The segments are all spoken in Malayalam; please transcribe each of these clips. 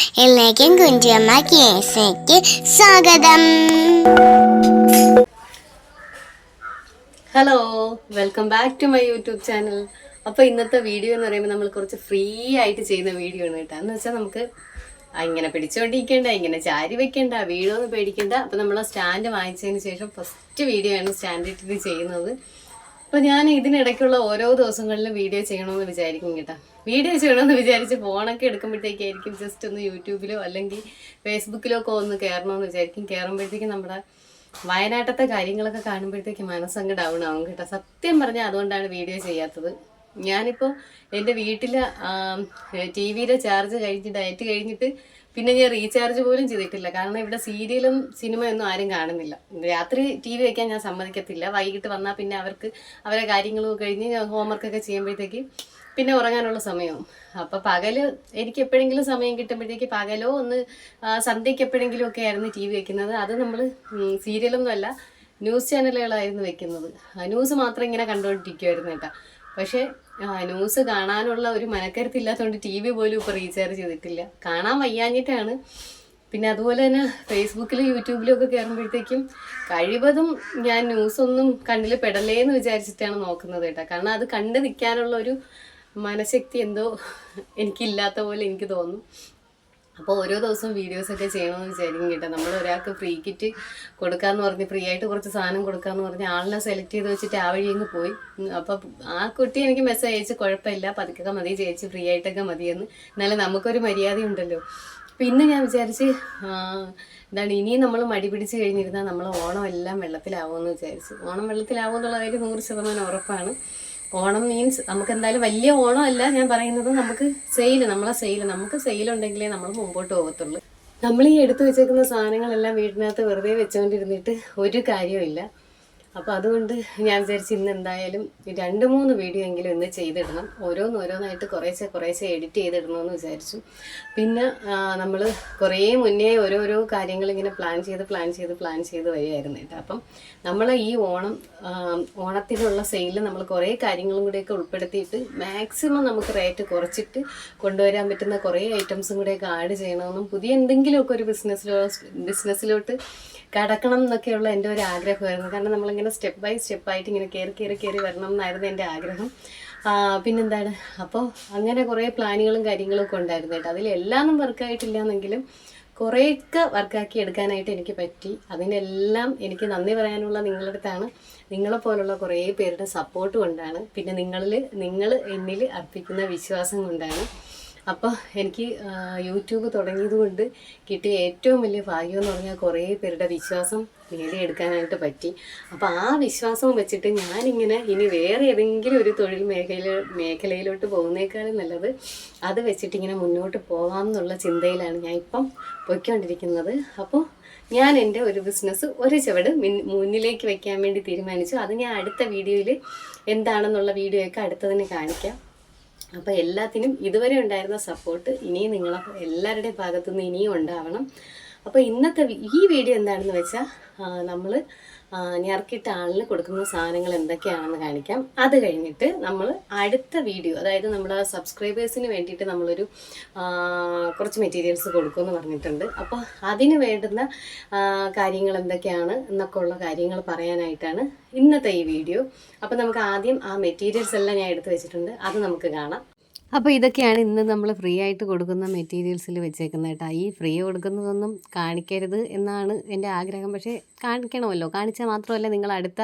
എല്ലാവർക്കും കുഞ്ചമ്മ കേസയ്ക്ക് സ്വാഗതം. Hello welcome back to my YouTube channel അപ്പോൾ ഇന്നത്തെ വീഡിയോ എന്ന് പറയുമ്പോൾ നമ്മൾ കുറച്ച് ഫ്രീ ആയിട്ട് ചെയ്യുന്ന വീഡിയോ ആണ് കേട്ടോ. എന്ന് വെച്ചാൽ നമുക്ക് ഇങ്ങനെ പിടിച്ചുകൊണ്ടിരിക്കേണ്ട ഇങ്ങനെ ചാരി വെക്കേണ്ട വീഡിയോ ഒന്നും പേടിക്കേണ്ട അപ്പോൾ നമ്മൾ സ്റ്റാൻഡ് വാങ്ങിച്ചതിന് ശേഷം ഫസ്റ്റ് വീഡിയോ ആണ് സ്റ്റാൻഡ് ഇട്ടിട്ട് ചെയ്യുന്നത്. അപ്പോൾ ഞാൻ ഇതിനിടയ്ക്കുള്ള ഓരോ ദിവസങ്ങളിലും വീഡിയോ ചെയ്യണമെന്ന് വിചാരിക്കും കേട്ടോ. വീഡിയോ ചെയ്യണമെന്ന് വിചാരിച്ച് ഫോണൊക്കെ എടുക്കുമ്പോഴത്തേക്കായിരിക്കും ജസ്റ്റ് ഒന്ന് യൂട്യൂബിലോ അല്ലെങ്കിൽ ഫേസ്ബുക്കിലോ ഒക്കെ ഒന്ന് കയറണമെന്ന് വിചാരിക്കും. കയറുമ്പോഴത്തേക്കും നമ്മുടെ വയനാട്ടത്തെ കാര്യങ്ങളൊക്കെ കാണുമ്പോഴത്തേക്ക് മനസ്സങ്ങ് ഡൗൺ ആവും കേട്ടോ. സത്യം പറഞ്ഞാൽ അതുകൊണ്ടാണ് വീഡിയോ ചെയ്യാത്തത്. ഞാനിപ്പോൾ എന്റെ വീട്ടിൽ ടി വിയിലെ ചാർജ് കഴിഞ്ഞ് ഡയറ്റ് കഴിഞ്ഞിട്ട് പിന്നെ ഞാൻ റീചാർജ് പോലും ചെയ്തിട്ടില്ല. കാരണം ഇവിടെ സീരിയലും സിനിമയൊന്നും ആരും കാണുന്നില്ല. രാത്രി ടി വി വയ്ക്കാൻ ഞാൻ സമ്മതിക്കത്തില്ല. വൈകിട്ട് വന്നാൽ പിന്നെ അവർക്ക് അവരെ കാര്യങ്ങളും കഴിഞ്ഞ് ഹോംവർക്കൊക്കെ ചെയ്യുമ്പോഴത്തേക്ക് പിന്നെ ഉറങ്ങാനുള്ള സമയവും. അപ്പൊ പകൽ എനിക്ക് എപ്പോഴെങ്കിലും സമയം കിട്ടുമ്പോഴത്തേക്ക് പകലോ ഒന്ന് സന്ധ്യയ്ക്ക് എപ്പോഴെങ്കിലും ഒക്കെ ആയിരുന്നു ടി വി വെക്കുന്നത്. അത് നമ്മൾ സീരിയലൊന്നും അല്ല ന്യൂസ് ചാനലുകളായിരുന്നു വെക്കുന്നത്. ന്യൂസ് മാത്രം ഇങ്ങനെ കണ്ടുകൊണ്ടിരിക്കുമായിരുന്നു കേട്ടോ. പക്ഷേ ന്യൂസ് കാണാനുള്ള ഒരു മനക്കരുത്തില്ലാത്തതുകൊണ്ട് ടി വി പോലും ഇപ്പോൾ റീചാർജ് ചെയ്തിട്ടില്ല. കാണാൻ വയ്യാഞ്ഞിട്ടാണ്. പിന്നെ അതുപോലെ തന്നെ ഫേസ്ബുക്കിലും യൂട്യൂബിലും ഒക്കെ കയറുമ്പോഴത്തേക്കും കഴിവതും ഞാൻ ന്യൂസൊന്നും കണ്ണിൽ പെടലേ എന്ന് വിചാരിച്ചിട്ടാണ് നോക്കുന്നത് കേട്ടോ. കാരണം അത് കണ്ടു നിൽക്കാനുള്ള ഒരു മനഃശക്തി എന്തോ എനിക്കില്ലാത്ത പോലെ എനിക്ക് തോന്നും. അപ്പോൾ ഓരോ ദിവസവും വീഡിയോസൊക്കെ ചെയ്യണമെന്ന് വിചാരിക്കും കേട്ടോ. നമ്മൾ ഒരാൾക്ക് ഫ്രീ കിറ്റ് കൊടുക്കാമെന്ന് പറഞ്ഞ് ഫ്രീ ആയിട്ട് കുറച്ച് സാധനം കൊടുക്കാമെന്ന് പറഞ്ഞ് ആളിനെ സെലക്ട് ചെയ്ത് വെച്ചിട്ട് ആ വഴി അങ്ങ് പോയി. അപ്പോൾ ആ കുട്ടി എനിക്ക് മെസ്സേജ് അയച്ച് കുഴപ്പമില്ല. പതുക്കെ മതി ചേച്ചി ഫ്രീ ആയിട്ടൊക്കെ മതിയെന്ന്. എന്നാലും നമുക്കൊരു മര്യാദ ഉണ്ടല്ലോ. അപ്പം ഇന്ന് ഞാൻ വിചാരിച്ച് എന്താണ് ഇനിയും നമ്മൾ മടി പിടിച്ച് കഴിഞ്ഞിരുന്നാൽ നമ്മൾ ഓണം എല്ലാം വെള്ളത്തിലാവുമെന്ന് വിചാരിച്ചു. ഓണം വെള്ളത്തിലാവുമെന്നുള്ള കാര്യം നൂറ് ശതമാനം ഉറപ്പാണ്. ഓണം മീൻസ് നമുക്ക് എന്തായാലും വലിയ ഓണം അല്ല ഞാൻ പറയുന്നത്. നമുക്ക് സെയിൽ നമ്മളെ സെയിൽ നമുക്ക് സെയിൽ ഉണ്ടെങ്കിലേ നമ്മൾ മുമ്പോട്ട് പോകത്തുള്ളൂ. നമ്മൾ ഈ എടുത്തു വെച്ചേക്കുന്ന സാധനങ്ങളെല്ലാം വീടിനകത്ത് വെറുതെ വെച്ചുകൊണ്ടിരുന്നിട്ട് ഒരു കാര്യമില്ല അപ്പോൾ അതുകൊണ്ട് ഞാൻ വിചാരിച്ചു ഇന്ന് എന്തായാലും രണ്ട് മൂന്ന് വീഡിയോ എങ്കിലും ഇന്ന് ചെയ്തിടണം. ഓരോന്ന് ഓരോന്നായിട്ട് കുറേശ്ശെ കുറേശ്ശെ എഡിറ്റ് ചെയ്തിടണമെന്ന് വിചാരിച്ചു. പിന്നെ നമ്മൾ കുറേ മുന്നേ ഓരോരോ കാര്യങ്ങൾ ഇങ്ങനെ പ്ലാൻ ചെയ്ത് പ്ലാൻ ചെയ്ത് പ്ലാൻ ചെയ്ത് വരികയായിരുന്നു കേട്ടോ. അപ്പം നമ്മൾ ഈ ഓണം ഓണത്തിനുള്ള സെയിലിൽ നമ്മൾ കുറേ കാര്യങ്ങളും കൂടെയൊക്കെ ഉൾപ്പെടുത്തിയിട്ട് മാക്സിമം നമുക്ക് റേറ്റ് കുറച്ചിട്ട് കൊണ്ടുവരാൻ പറ്റുന്ന കുറേ ഐറ്റംസും കൂടെയൊക്കെ ആഡ് ചെയ്യണമെന്നും പുതിയ എന്തെങ്കിലുമൊക്കെ ഒരു ബിസിനസ്സിലോ ബിസിനസ്സിലോട്ട് കടക്കണം എന്നൊക്കെയുള്ള എന്റെ ഒരു ആഗ്രഹമായിരുന്നു. കാരണം നമ്മളിങ്ങനെ സ്റ്റെപ്പ് ബൈ സ്റ്റെപ്പായിട്ട് ഇങ്ങനെ കയറി കയറി കയറി വരണം എന്നായിരുന്നു എന്റെ ആഗ്രഹം. പിന്നെന്താണ്? അപ്പോൾ അങ്ങനെ കുറേ പ്ലാനുകളും കാര്യങ്ങളും ഒക്കെ ഉണ്ടായിരുന്നു കേട്ടോ. അതിലെല്ലാമൊന്നും വർക്കായിട്ടില്ല എന്നെങ്കിലും കുറേയൊക്കെ വർക്കാക്കി എടുക്കാനായിട്ട് എനിക്ക് പറ്റി. അതിനെല്ലാം എനിക്ക് നന്ദി പറയാനുള്ള നിങ്ങളുടെ അടുത്താണ് നിങ്ങളെപ്പോലുള്ള കുറേ പേരുടെ സപ്പോർട്ട് കൊണ്ടാണ്. പിന്നെ നിങ്ങളിൽ നിങ്ങൾ എന്നിൽ അർപ്പിക്കുന്ന വിശ്വാസം കൊണ്ടാണ്. അപ്പോൾ എനിക്ക് യൂട്യൂബ് തുടങ്ങിയത് കൊണ്ട് കിട്ടിയ ഏറ്റവും വലിയ ഭാഗ്യം എന്ന് പറഞ്ഞാൽ കുറേ പേരുടെ വിശ്വാസം നേടിയെടുക്കാനായിട്ട് പറ്റി. അപ്പോൾ ആ വിശ്വാസം വെച്ചിട്ട് ഞാനിങ്ങനെ ഇനി വേറെ ഏതെങ്കിലും ഒരു തൊഴിൽ മേഖല മേഖലയിലോട്ട് പോകുന്നേക്കാളും നല്ലത് അത് വെച്ചിട്ട് ഇങ്ങനെ മുന്നോട്ട് പോകാം എന്നുള്ള ചിന്തയിലാണ് ഞാൻ ഇപ്പം പൊയ്ക്കൊണ്ടിരിക്കുന്നത്. അപ്പോൾ ഞാൻ എന്റെ ഒരു ബിസിനസ് ഒരു ചുവട് മുന്നിലേക്ക് വയ്ക്കാൻ വേണ്ടി തീരുമാനിച്ചു. അത് ഞാൻ അടുത്ത വീഡിയോയിൽ എന്താണെന്നുള്ള വീഡിയോ ഒക്കെ അടുത്തതിന് കാണിക്കാം. അപ്പോൾ എല്ലാത്തിനും ഇതുവരെ ഉണ്ടായിരുന്ന സപ്പോർട്ട് ഇനിയും നിങ്ങളെ എല്ലാവരുടെയും ഭാഗത്തുനിന്ന് ഇനിയും ഉണ്ടാവണം. അപ്പോൾ ഇന്നത്തെ ഈ വീഡിയോ എന്താണെന്ന് വെച്ചാൽ നമ്മൾ ഞറക്കിട്ട ആളിന് കൊടുക്കുന്ന സാധനങ്ങൾ എന്തൊക്കെയാണെന്ന് കാണിക്കാം. അത് കഴിഞ്ഞിട്ട് നമ്മൾ അടുത്ത വീഡിയോ അതായത് നമ്മുടെ സബ്സ്ക്രൈബേഴ്സിന് വേണ്ടിയിട്ട് നമ്മളൊരു കുറച്ച് മെറ്റീരിയൽസ് കൊടുക്കുമെന്ന് പറഞ്ഞിട്ടുണ്ട്. അപ്പോൾ അതിന് വേണ്ടുന്ന കാര്യങ്ങൾ എന്തൊക്കെയാണ് എന്നൊക്കെ ഉള്ള കാര്യങ്ങൾ പറയാനായിട്ടാണ് ഇന്നത്തെ ഈ വീഡിയോ. അപ്പോൾ നമുക്ക് ആദ്യം ആ മെറ്റീരിയൽസ് എല്ലാം ഞാൻ എടുത്തു വെച്ചിട്ടുണ്ട്. അത് നമുക്ക് കാണാം. അപ്പോൾ ഇതൊക്കെയാണ് ഇന്ന് നമ്മൾ ഫ്രീ ആയിട്ട് കൊടുക്കുന്ന മെറ്റീരിയൽസിൽ വെച്ചേക്കുന്നത് കേട്ടോ. ഈ ഫ്രീ കൊടുക്കുന്നതൊന്നും കാണിക്കരുത് എന്നാണ് എന്റെ ആഗ്രഹം. പക്ഷേ കാണിക്കണമല്ലോ. കാണിച്ചാൽ മാത്രമല്ല നിങ്ങൾ അടുത്ത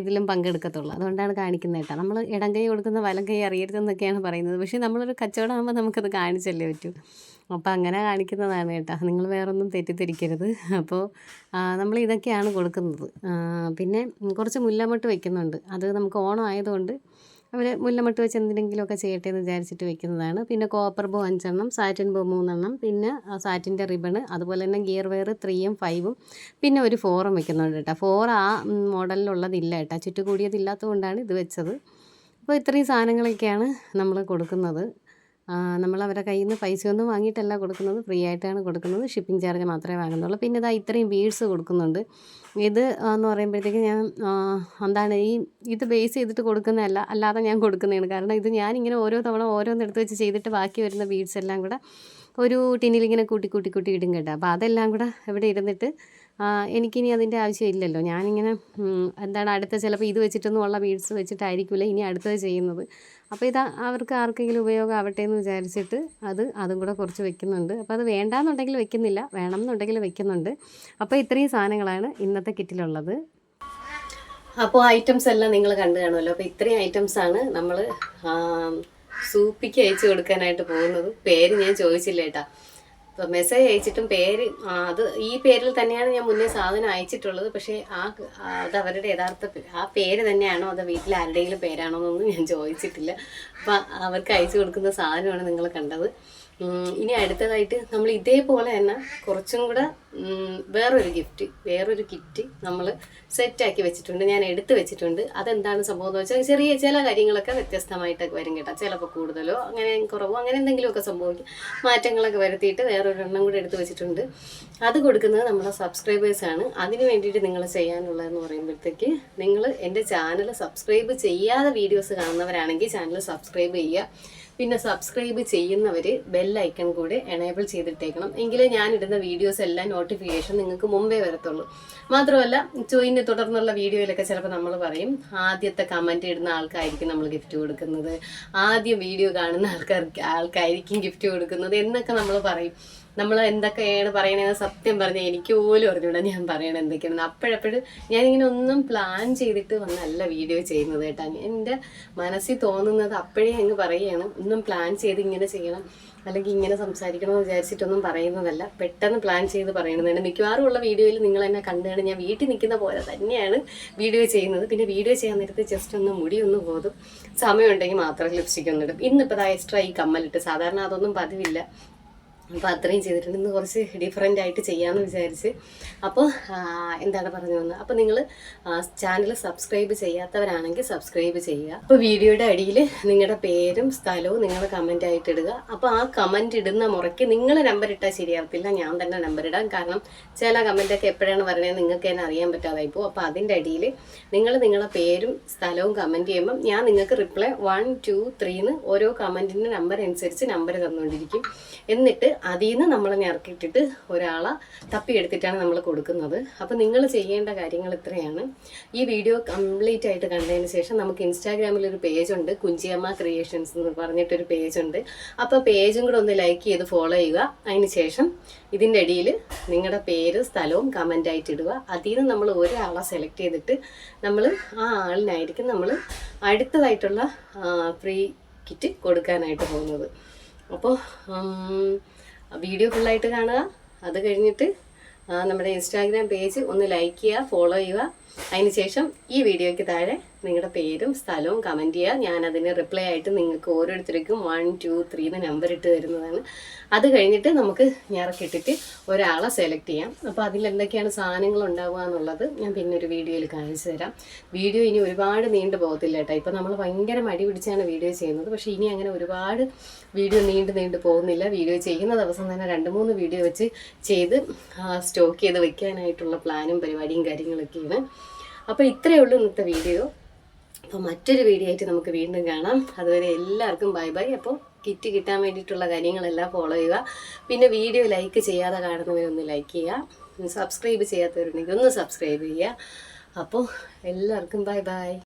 ഇതിലും പങ്കെടുക്കത്തുള്ളൂ. അതുകൊണ്ടാണ് കാണിക്കുന്നത് കേട്ടോ. നമ്മൾ ഇടം കൈ കൊടുക്കുന്ന വലം കൈ അറിയരുതെന്നൊക്കെയാണ് പറയുന്നത്. പക്ഷേ നമ്മളൊരു കച്ചവടമാകുമ്പോൾ നമുക്കത് കാണിച്ചല്ലേ പറ്റൂ. അപ്പോൾ അങ്ങനെ കാണിക്കുന്നതാണ് കേട്ടോ. നിങ്ങൾ വേറൊന്നും തെറ്റിദ്ധരിക്കരുത്. അപ്പോൾ നമ്മൾ ഇതൊക്കെയാണ് കൊടുക്കുന്നത്. പിന്നെ കുറച്ച് മുല്ലമൊട്ട് വെക്കുന്നുണ്ട്. അത് നമുക്ക് ഓണം ആയതുകൊണ്ട് അവർ മുല്ലമട്ട് വെച്ച് എന്തെങ്കിലുമൊക്കെ ചെയ്യട്ടെ എന്ന് വിചാരിച്ചിട്ട് വെക്കുന്നതാണ്. പിന്നെ കോപ്പർ ബോ അഞ്ചെണ്ണം സാറ്റിൻ ബോ മൂന്നെണ്ണം പിന്നെ സാറ്റിന്റെ റിബണ് അതുപോലെ തന്നെ ഗിയർ വെയർ ത്രീയും ഫൈവും പിന്നെ ഒരു ഫോറും വെക്കുന്നുണ്ട് കേട്ടോ. ഫോർ ആ മോഡലിലുള്ളതില്ല കേട്ടോ. ചുറ്റുകൂടിയതില്ലാത്തത് കൊണ്ടാണ് ഇത് വെച്ചത്. അപ്പോൾ ഇത്രയും സാധനങ്ങളൊക്കെയാണ് നമ്മൾ കൊടുക്കുന്നത്. നമ്മൾ അവരുടെ കയ്യിൽ നിന്ന് പൈസ ഒന്നും വാങ്ങിയിട്ടല്ല കൊടുക്കുന്നത്. ഫ്രീ ആയിട്ടാണ് കൊടുക്കുന്നത്. ഷിപ്പിംഗ് ചാർജ് മാത്രമേ വാങ്ങുന്നുള്ളൂ. പിന്നെ ഇതാ ഇത്രയും ബീഡ്സ് കൊടുക്കുന്നുണ്ട്. ഇത് എന്ന് പറയുമ്പോഴത്തേക്ക് ഞാൻ എന്താണ് ഈ ഇത് ബേസ് ചെയ്തിട്ട് കൊടുക്കുന്നതല്ല അല്ലാതെ ഞാൻ കൊടുക്കുന്നതാണ്. കാരണം ഇത് ഞാനിങ്ങനെ ഓരോ തവണ ഓരോന്നെടുത്ത് വെച്ച് ചെയ്തിട്ട് ബാക്കി വരുന്ന ബീഡ്സ് എല്ലാം കൂടെ ഒരു ടിന്നിലിങ്ങനെ കൂട്ടി കൂട്ടി കൂട്ടി ഇടും കേട്ടോ. അപ്പോൾ അതെല്ലാം കൂടെ ഇവിടെ ഇരുന്നിട്ട് എനിക്കിനി അതിന്റെ ആവശ്യമില്ലല്ലോ ഞാനിങ്ങനെ എന്താണ് അടുത്ത ചിലപ്പോൾ ഇത് വെച്ചിട്ടൊന്നും ഉള്ള ബീഡ്സ് വെച്ചിട്ടായിരിക്കില്ല ഇനി അടുത്തത് ചെയ്യുന്നത്. അപ്പോൾ ഇത് അവർക്ക് ആർക്കെങ്കിലും ഉപയോഗം ആവട്ടെ എന്ന് വിചാരിച്ചിട്ട് അത് അതും കൂടെ കുറച്ച് വെക്കുന്നുണ്ട്. അപ്പോൾ അത് വേണ്ടാന്നുണ്ടെങ്കിൽ വെക്കുന്നില്ല വേണം എന്നുണ്ടെങ്കിൽ വെക്കുന്നുണ്ട്. അപ്പോൾ ഇത്രയും സാധനങ്ങളാണ് ഇന്നത്തെ കിറ്റിലുള്ളത്. അപ്പോൾ ഐറ്റംസ് എല്ലാം നിങ്ങൾ കണ്ടു കാണുമല്ലോ. അപ്പോൾ ഇത്രയും ഐറ്റംസ് ആണ് നമ്മൾ സൂപ്പിക്ക് അയച്ചു കൊടുക്കാനായിട്ട് പോകുന്നത്. പേര് ഞാൻ ചോദിച്ചില്ല കേട്ടാ. മെസ്സേജ് അയച്ചിട്ടും പേര് അത് ഈ പേരിൽ തന്നെയാണ് ഞാൻ മുന്നേ സാധനം അയച്ചിട്ടുള്ളത്. പക്ഷേ ആ അത് അവരുടെ യഥാർത്ഥ ആ പേര് തന്നെയാണോ അത് വീട്ടിൽ ആരുടെയെങ്കിലും പേരാണോ എന്നൊന്നും ഞാൻ ചോദിച്ചിട്ടില്ല. അപ്പം അവർക്ക് അയച്ചു കൊടുക്കുന്ന സാധനമാണ് നിങ്ങൾ കണ്ടത്. ഇനി അടുത്തതായിട്ട് നമ്മൾ ഇതേപോലെ തന്നെ കുറച്ചും കൂടെ വേറൊരു ഗിഫ്റ്റ് വേറൊരു കിറ്റ് നമ്മൾ സെറ്റാക്കി വെച്ചിട്ടുണ്ട് ഞാൻ എടുത്ത് വെച്ചിട്ടുണ്ട്. അതെന്താണ് സംഭവം എന്ന് വെച്ചാൽ ചെറിയ ചില കാര്യങ്ങളൊക്കെ വ്യത്യസ്തമായിട്ടൊക്കെ വരും കേട്ടോ. ചിലപ്പോൾ കൂടുതലോ അങ്ങനെ കുറവോ അങ്ങനെ എന്തെങ്കിലുമൊക്കെ സംഭവിക്കും. മാറ്റങ്ങളൊക്കെ വരുത്തിയിട്ട് വേറൊരെണ്ണം കൂടെ എടുത്ത് വെച്ചിട്ടുണ്ട്. അത് കൊടുക്കുന്നത് നമ്മുടെ സബ്സ്ക്രൈബേഴ്സാണ് അതിന് വേണ്ടിയിട്ട് നിങ്ങൾ ചെയ്യാനുള്ളതെന്ന് പറയുമ്പോഴത്തേക്ക് നിങ്ങൾ എന്റെ ചാനൽ സബ്സ്ക്രൈബ് ചെയ്യാതെ വീഡിയോസ് കാണുന്നവരാണെങ്കിൽ ചാനൽ സബ്സ്ക്രൈബ് ചെയ്യുക. പിന്നെ സബ്സ്ക്രൈബ് ചെയ്യുന്നവർ ബെല്ലൈക്കൺ കൂടെ എനേബിൾ ചെയ്തിട്ടേക്കണം. എങ്കിലേ ഞാൻ ഇടുന്ന വീഡിയോസ് എല്ലാം നോട്ടിഫിക്കേഷൻ നിങ്ങൾക്ക് മുമ്പേ വരത്തുള്ളൂ. മാത്രമല്ല ചോയിനെ തുടർന്നുള്ള വീഡിയോയിലൊക്കെ ചിലപ്പോൾ നമ്മൾ പറയും ആദ്യത്തെ കമന്റ് ഇടുന്ന ആൾക്കായിരിക്കും നമ്മൾ ഗിഫ്റ്റ് കൊടുക്കുന്നത്. ആദ്യം വീഡിയോ കാണുന്ന ആൾക്കാർക്ക് ആൾക്കായിരിക്കും ഗിഫ്റ്റ് കൊടുക്കുന്നത് എന്നൊക്കെ നമ്മൾ പറയും. നമ്മൾ എന്തൊക്കെയാണ് പറയണതെന്ന് സത്യം പറഞ്ഞാൽ എനിക്ക് പോലും അറിഞ്ഞൂടാ ഞാൻ പറയണത് എന്തൊക്കെയാണെന്ന്. അപ്പോഴപ്പോഴും ഞാനിങ്ങനെ ഒന്നും പ്ലാൻ ചെയ്തിട്ട് വന്നല്ല വീഡിയോ ചെയ്യുന്നത് കേട്ടോ. എന്റെ മനസ്സിൽ തോന്നുന്നത് അപ്പോഴേ അങ്ങ് പറയുകയാണ് ഒന്നും പ്ലാൻ ചെയ്ത് ഇങ്ങനെ ചെയ്യണം. അല്ലെങ്കിൽ ഇങ്ങനെ സംസാരിക്കണമെന്ന് വിചാരിച്ചിട്ടൊന്നും പറയുന്നതല്ല. പെട്ടെന്ന് പ്ലാൻ ചെയ്ത് പറയുന്നതാണ് മിക്കവാറും ഉള്ള വീഡിയോയിൽ നിങ്ങൾ എന്നെ കണ്ടുകൊണ്ട് ഞാൻ വീട്ടിൽ നിൽക്കുന്ന പോലെ തന്നെയാണ് വീഡിയോ ചെയ്യുന്നത്. പിന്നെ വീഡിയോ ചെയ്യാൻ നേരത്ത് ജസ്റ്റ് ഒന്ന് മുടി ഒന്ന് പോതും. സമയമുണ്ടെങ്കിൽ മാത്രം ലിപ്സ്റ്റിക് ഒന്നിടും ഇന്നിപ്പോൾ എക്സ്ട്രാ ഈ കമ്മലിട്ട്. സാധാരണ അതൊന്നും പതിവില്ല. അപ്പോൾ അത്രയും ചെയ്തിട്ടുണ്ട്. ഇന്ന് കുറച്ച് ഡിഫറെന്റ് ആയിട്ട് ചെയ്യാമെന്ന് വിചാരിച്ച്. അപ്പോൾ എന്താണ് പറഞ്ഞു വന്നത്? അപ്പോൾ നിങ്ങൾ ചാനൽ സബ്സ്ക്രൈബ് ചെയ്യാത്തവരാണെങ്കിൽ സബ്സ്ക്രൈബ് ചെയ്യുക. അപ്പോൾ വീഡിയോയുടെ അടിയിൽ നിങ്ങളുടെ പേരും സ്ഥലവും നിങ്ങൾ കമന്റ് ആയിട്ട് ഇടുക. അപ്പോൾ ആ കമന്റ് ഇടുന്ന മുറയ്ക്ക് നിങ്ങൾ നമ്പർ ഇട്ടാൽ ശരിയാവത്തില്ല. ഞാൻ തന്നെ നമ്പർ ഇടാം. കാരണം ചില കമന്റൊക്കെ എപ്പോഴാണ് പറയുന്നത് നിങ്ങൾക്ക് തന്നെ അറിയാൻ പറ്റാതായി പോകും. അപ്പോൾ അതിന്റെ അടിയിൽ നിങ്ങൾ നിങ്ങളുടെ പേരും സ്ഥലവും കമന്റ് ചെയ്യുമ്പം ഞാൻ നിങ്ങൾക്ക് റിപ്ലൈ വൺ ടു ത്രീന്ന് ഓരോ കമന്റിന്റെ നമ്പർ അനുസരിച്ച് നമ്പർ തന്നുകൊണ്ടിരിക്കും എന്നിട്ട് അതിൽ നിന്ന് നമ്മൾ ഇറക്കിയിട്ടിട്ട് ഒരാളെ തപ്പിയെടുത്തിട്ടാണ് നമ്മൾ കൊടുക്കുന്നത്. അപ്പോൾ നിങ്ങൾ ചെയ്യേണ്ട കാര്യങ്ങൾ ഇത്രയാണ്. ഈ വീഡിയോ കംപ്ലീറ്റ് ആയിട്ട് കണ്ടതിന് ശേഷം നമുക്ക് ഇൻസ്റ്റാഗ്രാമിൽ ഒരു പേജ് ഉണ്ട്. കുഞ്ചിയമ്മ ക്രിയേഷൻസ് എന്ന് പറഞ്ഞിട്ടൊരു പേജ് ഉണ്ട്. അപ്പോൾ പേജും കൂടെ ഒന്ന് ലൈക്ക് ചെയ്ത് ഫോളോ ചെയ്യുക. അതിന് ശേഷം ഇതിന്റെ അടിയിൽ നിങ്ങളുടെ പേര് സ്ഥലവും കമന്റ് ആയിട്ട് ഇടുക. അതിൽ നിന്ന് നമ്മൾ ഒരാളെ സെലക്ട് ചെയ്തിട്ട് നമ്മൾ ആ ആളിനായിരിക്കും നമ്മൾ അടുത്തതായിട്ടുള്ള ഫ്രീ കിറ്റ് കൊടുക്കാനായിട്ട് പോകുന്നത്. അപ്പോൾ വീഡിയോ ഫുള്ളായിട്ട് കാണുക. അത് കഴിഞ്ഞിട്ട് നമ്മുടെ ഇൻസ്റ്റാഗ്രാം പേജ് ഒന്ന് ലൈക്ക് ചെയ്യുക ഫോളോ ചെയ്യുക. അതിനുശേഷം ഈ വീഡിയോയ്ക്ക് താഴെ നിങ്ങളുടെ പേരും സ്ഥലവും കമന്റ് ചെയ്യുക. ഞാൻ അതിന് റിപ്ലൈ ആയിട്ട് നിങ്ങൾക്ക് ഓരോരുത്തർക്കും വൺ ടു ത്രീ എന്ന് നമ്പർ ഇട്ട് തരുന്നതാണ്. അത് കഴിഞ്ഞിട്ട് നമുക്ക് ഞറക്കിട്ടിട്ട് ഒരാളെ സെലക്ട് ചെയ്യാം. അപ്പോൾ അതിൽ എന്തൊക്കെയാണ് സാധനങ്ങൾ ഉണ്ടാവുക എന്നുള്ളത് ഞാൻ പിന്നെ ഒരു വീഡിയോയിൽ കാണിച്ചു തരാം. വീഡിയോ ഇനി ഒരുപാട് നീണ്ടു പോകത്തില്ല കേട്ടോ. ഇപ്പോൾ നമ്മൾ ഭയങ്കര മടി പിടിച്ചാണ് വീഡിയോ ചെയ്യുന്നത്. പക്ഷേ ഇനി അങ്ങനെ ഒരുപാട് വീഡിയോ നീണ്ടു നീണ്ടു പോകുന്നില്ല. വീഡിയോ ചെയ്യുന്ന ദിവസം തന്നെ രണ്ട് മൂന്ന് വീഡിയോ വെച്ച് ചെയ്ത് സ്റ്റോക്ക് ചെയ്ത് വെക്കാനായിട്ടുള്ള പ്ലാനും പരിപാടിയും കാര്യങ്ങളൊക്കെയാണ്. അപ്പോൾ ഇത്രയേ ഉള്ളൂ ഇന്നത്തെ വീഡിയോ. അപ്പോൾ മറ്റൊരു വീഡിയോ ആയിട്ട് നമുക്ക് വീണ്ടും കാണാം. അതുവരെ എല്ലാവർക്കും ബൈ ബൈ. അപ്പോൾ കിറ്റ് കിട്ടാൻ വേണ്ടിയിട്ടുള്ള കാര്യങ്ങളെല്ലാം ഫോളോ ചെയ്യുക. പിന്നെ വീഡിയോ ലൈക്ക് ചെയ്യാതെ കാണുന്നവരൊന്ന് ലൈക്ക് ചെയ്യുക. സബ്സ്ക്രൈബ് ചെയ്യാത്തവരുണ്ടെങ്കിൽ ഒന്ന് സബ്സ്ക്രൈബ് ചെയ്യുക. അപ്പോൾ എല്ലാവർക്കും ബൈ ബൈ.